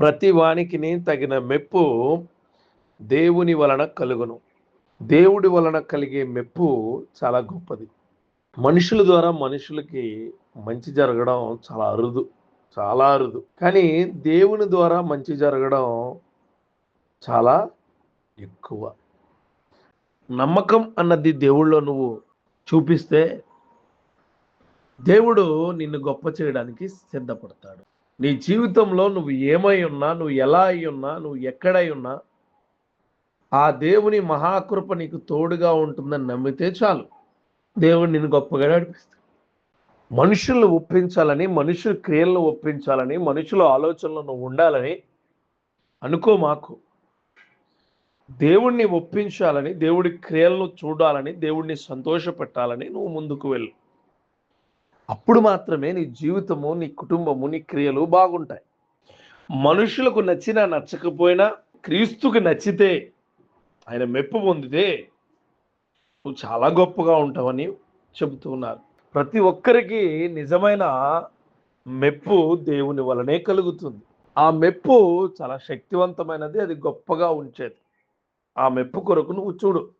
ప్రతి వానికిని తగిన మెప్పు దేవుని వలన కలుగును. దేవుడి వలన కలిగే మెప్పు చాలా గొప్పది. మనుషుల ద్వారా మనుషులకి మంచి జరగడం చాలా అరుదు చాలా అరుదు. కానీ దేవుని ద్వారా మంచి జరగడం చాలా ఎక్కువ. నమ్మకం అన్నది దేవుళ్ళో నువ్వు చూపిస్తే దేవుడు నిన్ను గొప్ప చేయడానికి సిద్ధపడతాడు. నీ జీవితంలో నువ్వు ఏమై ఉన్నా నువ్వు ఎలా అయి ఉన్నా నువ్వు ఎక్కడై ఉన్నా ఆ దేవుని మహాకృప నీకు తోడుగా ఉంటుందని నమ్మితే చాలు. దేవుడు నిన్ను గొప్పగా నడిపిస్తాడు. మనుషులను ఒప్పించాలని మనుషుల క్రియలను ఒప్పించాలని మనుషుల ఆలోచనలు నువ్వు ఉండాలని అనుకో మాకు. దేవుణ్ణి ఒప్పించాలని దేవుడి క్రియలను చూడాలని దేవుడిని సంతోషపెట్టాలని నువ్వు ముందుకు వెళ్ళు. అప్పుడు మాత్రమే నీ జీవితము నీ కుటుంబము నీ క్రియలు బాగుంటాయి. మనుషులకు నచ్చినా నచ్చకపోయినా క్రీస్తుకు నచ్చితే ఆయన మెప్పు పొందితే నువ్వు చాలా గొప్పగా ఉంటావని చెబుతూ ఉన్నారు. ప్రతి ఒక్కరికి నిజమైన మెప్పు దేవుని వలనే కలుగుతుంది. ఆ మెప్పు చాలా శక్తివంతమైనది అది గొప్పగా ఉంచేది. ఆ మెప్పు కొరకు నువ్వు చూడు.